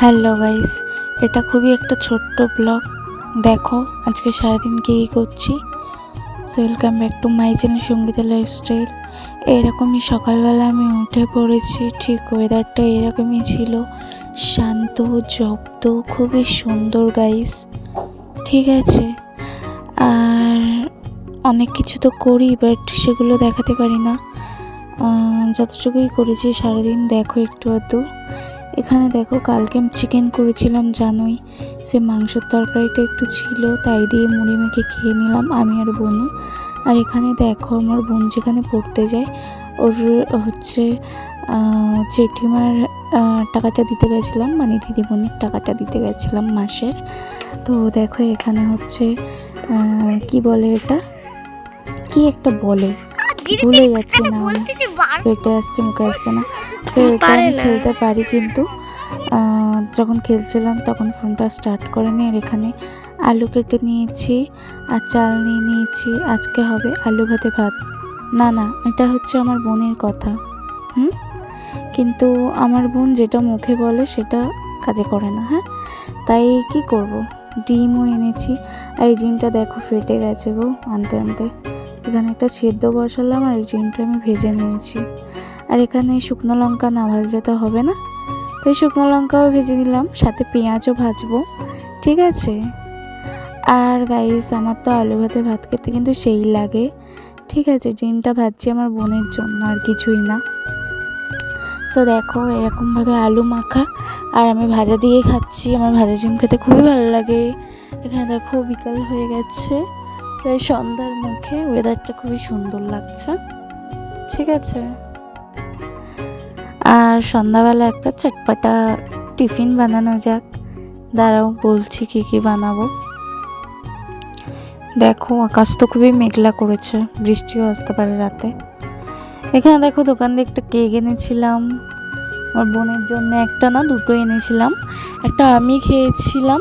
Hello guys, এটা খুবই একটা ছোট্ট ব্লগ। দেখো, আজকে সারাদিন কী কী করছি। So welcome back to my channel Sangeeta lifestyle এরকমই সকালবেলা আমি উঠে পড়েছি, ঠিক ওয়েদারটা এরকমই ছিল। শান্ত, জব্দ, খুবই সুন্দর গাইস, ঠিক আছে? আর অনেক কিছু তো করি বাট সেগুলো দেখাতে পারি না। যতটুকুই করেছি সারাদিন, দেখো একটু আধটু। এখানে দেখো, কালকে চিকেন করেছিলাম, জানোই। সে মাংসের তরকারিটা একটু ছিল, তাই দিয়ে মুড়ি মেখে খেয়ে নিলাম, আমি আর বোনু। আর এখানে দেখো, আমার বোন যেখানে পড়তে যায়, ওর হচ্ছে জেঠিমার টাকাটা দিতে গেছিলাম মানে দিদিমণির টাকাটা দিতে গেছিলাম মাসের। তো দেখো, এখানে হচ্ছে কি বলে এটা? কি একটা বলে? ভুলে যাচ্ছি না। পেটে আসছে মুখে আসছে না। সো এটা আমি খেলতে পারি কিন্তু যখন খেলছিলাম তখন ফোনটা স্টার্ট করেনি আর এখানে আলু কেটে নিয়েছি আর চাল নিয়ে নিয়েছি। আজকে হবে আলু ভাতে ভাত। না না এটা হচ্ছে আমার বোনের কথা হুম? কিন্তু আমার বোন যেটা মুখে বলে সেটা কাজে করে না হ্যাঁ? তাই কি করব? ডিমও এনেছি আর এই ডিমটা দেখো ফেটে গেছে গো আনতে আনতে। এখানে একটা সেদ্ধ বসালাম আর ডিমটা আমি ভেজে নিয়েছি। আর এখানে শুকনো লঙ্কা না ভাজলে তো হবে না। তাই শুকনো লঙ্কাও ভেজে নিলাম, সাথে পেঁয়াজও ভাজবো, ঠিক আছে? আর গাইস আমার তো আলু ভাতে ভাত খেতে কিন্তু সেই লাগে, ঠিক আছে? ডিমটা ভাজছি আমার বোনের জন্য আর কিছুই না। সো দেখো, এরকমভাবে আলু মাখা, আর আমি ভাজা দিয়ে খাচ্ছি। আমার ভাজা ডিম খেতে খুবই ভালো লাগে। এখানে দেখো, বিকাল হয়ে গেছে। প্রায় সন্ধ্যার মুখে ওয়েদারটা খুবই সুন্দর লাগছে। ঠিক আছে। আর সন্ধ্যাবেলা একটা চটপাটা টিফিন বানানো যাক। দাঁড়াও, বলছি কি কি বানাবো। দেখো, আকাশ তো খুবই মেঘলা করেছে, বৃষ্টিও আসতে পারে রাতে। এখানে দেখো, দোকান দিয়ে একটা কেক এনেছিলাম। আমার বোনের জন্য একটা না, দুটো এনেছিলাম। একটা আমি খেয়েছিলাম,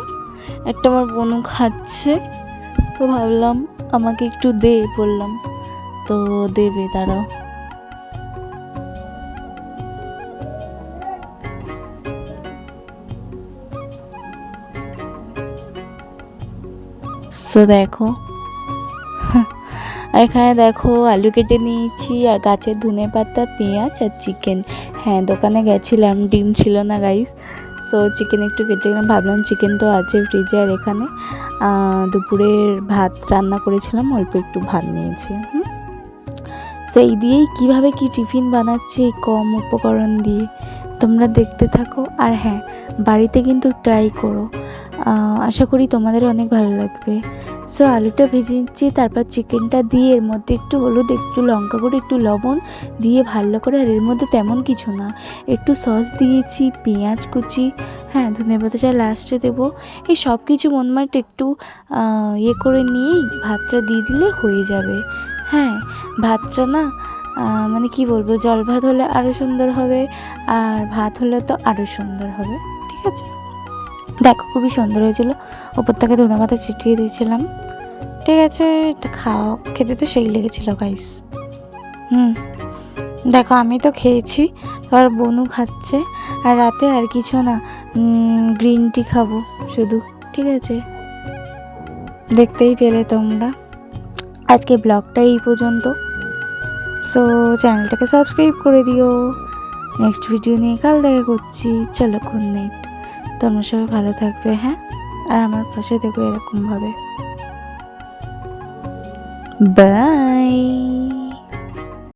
একটা আমার বোনও খাচ্ছে। তো ভাবলাম, আমাকে একটু দে বললাম। তো দেবে দাঁড়াও সো দেখো। এখানে দেখো, আলু কেটে নিয়েছি, আর গাছের ধনে পাতা পেঁয়াজ আর চিকেন হ্যাঁ দোকানে গেছিলাম, ডিম ছিল না গাইস সো চিকেন একটু কেটে গেলাম ভাবলাম চিকেন তো আছে ফ্রিজে আর এখানে। দুপুরের ভাত রান্না করেছিলাম, অল্প একটু ভাত নিয়েছি। হুম? এই দিয়েই কীভাবে কি টিফিন বানাচ্ছি, কম উপকরণ দিয়ে, তোমরা দেখতে থাকো। আর হ্যাঁ বাড়িতে কিন্তু ট্রাই করো। আশা করি তোমাদের অনেক ভালো লাগবে। সো আলুটা ভেজে নিচ্ছি, তারপর চিকেনটা দিয়ে এর মধ্যে একটু হলুদ, একটু লঙ্কা গুঁড়ো, একটু লবণ দিয়ে ভালো করে, আর এর মধ্যে তেমন কিছু না। একটু সস দিয়েছি, পেঁয়াজ কুচি হ্যাঁ ধনে পাতাটা লাস্টে দেবো। এই সব কিছু মনমাট একটু ইয়ে করে নিয়েই ভাতটা দিয়ে দিলে হয়ে যাবে। হ্যাঁ ভাতটা না মানে কি বলব জল ভাত হলে আরও সুন্দর হবে, আর ভাত হলে তো আরও সুন্দর হবে, ঠিক আছে? দেখো, খুবই সুন্দর হয়েছিল। ওপর থেকে ধনে পাতা ছিটিয়ে দিয়েছিলাম। ঠিক আছে, এটা খাও। খেতে তো সেই লেগেছিল গাইস হুম। দেখো, আমি তো খেয়েছি আর বনু খাচ্ছে, আর রাতে আর কিছু না গ্রিন টি খাব শুধু, ঠিক আছে? দেখতেই পেলে তোমরা। আজকে ব্লগটা এই পর্যন্ত। সো চ্যানেলটাকে সাবস্ক্রাইব করে দিও। নেক্সট ভিডিও নিয়ে কাল দেখা করছি। চলো গুড নাইট তোমরা সবাই ভালো থাকবে হ্যাঁ? আর আমার পাশে দেখো এরকমভাবে। বাই